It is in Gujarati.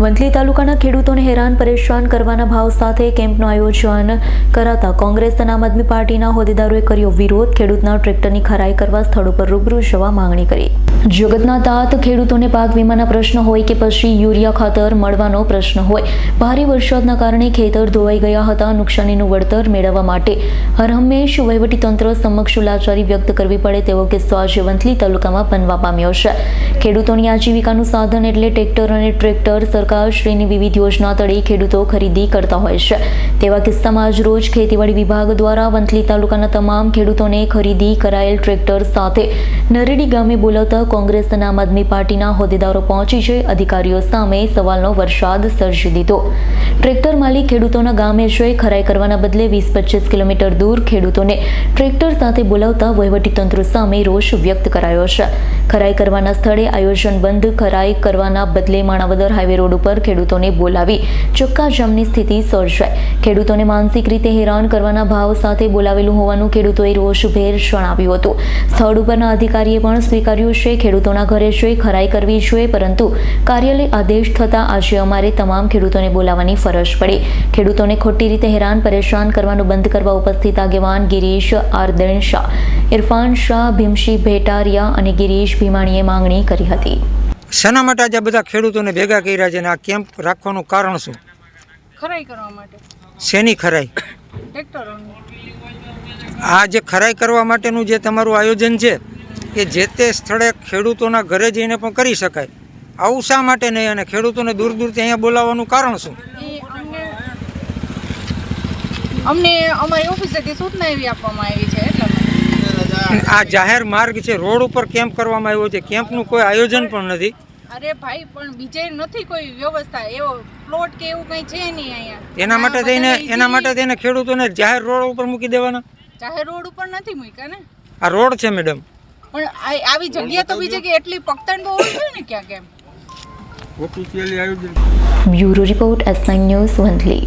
વંથલી તાલુકાના ખેડૂતોને હેરાન પરેશાન કરવાના ભાવ સાથે કેમ્પનું આયોજન કરાતા કોંગ્રેસ અને આમ આદમી પાર્ટીના હોદ્દેદારોએ કર્યો વિરોધ. ખેડૂતના ટ્રેક્ટરની ખરાઈ કરવા સ્થળ ઉપર રૂબરૂ જવા માંગણી કરી. જગતના તાત ખેડૂતોને પાક વીમાના પ્રશ્ન હોય કે પછી યુરિયા ખાતર મળવાનો પ્રશ્ન હોય. ભારે વરસાદના કારણે ખેતર ધોવાઈ ગયા હતા. નુકસાનીનું વળતર મેળવવા માટે હરહંમેશ વહીવટીતંત્ર સમક્ષ લાચારી વ્યક્ત કરવી પડે તેવો કિસ્સો આજે વંથલી તાલુકામાં બનવા પામ્યો છે. ખેડૂતોની આજીવિકાનું સાધન એટલે ટ્રેક્ટર અને ટ્રેક્ટર સરકારશ્રીની વિવિધ યોજના તળે ખેડૂતો ખરીદી કરતા હોય છે. તેવા કિસ્સામાં આજ રોજ ખેતીવાડી વિભાગ દ્વારા વંથલી તાલુકાના તમામ ખેડૂતોને ખરીદી કરાયેલ ટ્રેક્ટર સાથે નરેડી ગામે બોલાવતા કોંગ્રેસ આમ આદમી પાર્ટીના હોદ્દેદારો પહોંચી જઈ અધિકારીઓ સામે સવાલનો વરસાદ સર્જી દીધો. ટ્રેક્ટર માલિક ખેડૂતોના ગામે જઈ ખરાઈ કરવાના બદલે વીસ પચીસ કિલોમીટર દૂર ખેડૂતોને ટ્રેક્ટર સાથે બોલાવતા વહીવટીતંત્ર સામે રોષ વ્યક્ત કરાયો છે. ખરાઈ કરવાના સ્થળે આયોજન બંધ, ખરાઈ કરવાના બદલે માણાવદર હાઈવે રોડ ઉપર ખેડૂતોને બોલાવી ચક્કાજામની સ્થિતિ સર્જાય. ખેડૂતોને માનસિક રીતે હેરાન કરવાના ભાવ સાથે બોલાવેલું હોવાનું ખેડૂતોએ રોષભેર જણાવ્યું હતું. સ્થળ ઉપરના અધિકારીએ પણ સ્વીકાર્યું છે, ખેડૂતોના ઘરે જઈ ખરાઈ કરવી જોઈએ, પરંતુ કાર્યાલય આદેશ થતાં આજે અમારે તમામ ખેડૂતોને બોલાવવાની ફરજ પડી. ખેડૂતોને ખોટી રીતે હેરાન, પરેશાન કરવાનું બંધ કરવા ઉપસ્થિત આગેવાન ગિરીશ આરદણ શાહ ઇરફાન શાહ ભીમશી ભેટારિયા અને ગિરીશ ભીમાણીએ માંગણી કરી હતી. શેના માટે આજે બધા ખેડૂતોને ભેગા કર્યા છે અને આ કેમ્પ રાખવાનું કારણ શું? ખરાઈ કરવા માટે. શેની ખરાઈ? આ જે ખરાઈ કરવા માટેનું જે તમારું આયોજન છે એ જે તે સ્થળે ખેડૂતોના ઘરે જઈને પણ કરી શકાય. આવું શા માટે નહીં અને ખેડૂતોને દૂર દૂરથી અહીંયા બોલાવવાનું કારણ શું? અમને અમારી ઓફિસેથી સૂચના એવી આપવામાં આવી છે એટલા આ જાહેર માર્ગ છે રોડ ઉપર કેમ્પ કરવામાં આવ્યો છે. કેમ્પનું કોઈ આયોજન પણ નથી. અરે ભાઈ પણ બીજે નથી કોઈ વ્યવસ્થા. એવો પ્લોટ કે એવું કંઈ છે નહીં અહીંયા. એના માટે થઈને એના માટે થઈને ખેડૂતોને જાહેર રોડ ઉપર મૂકી દેવાના. જાહેર રોડ ઉપર નથી મૂક્યા ને? આ રોડ છે મેડમ. પણ આ- આવી જગ્યા તો બીજે કે એટલી પકતણ બહુ હોય ને ક્યાં કેમ? Bureau report S news Vanthali.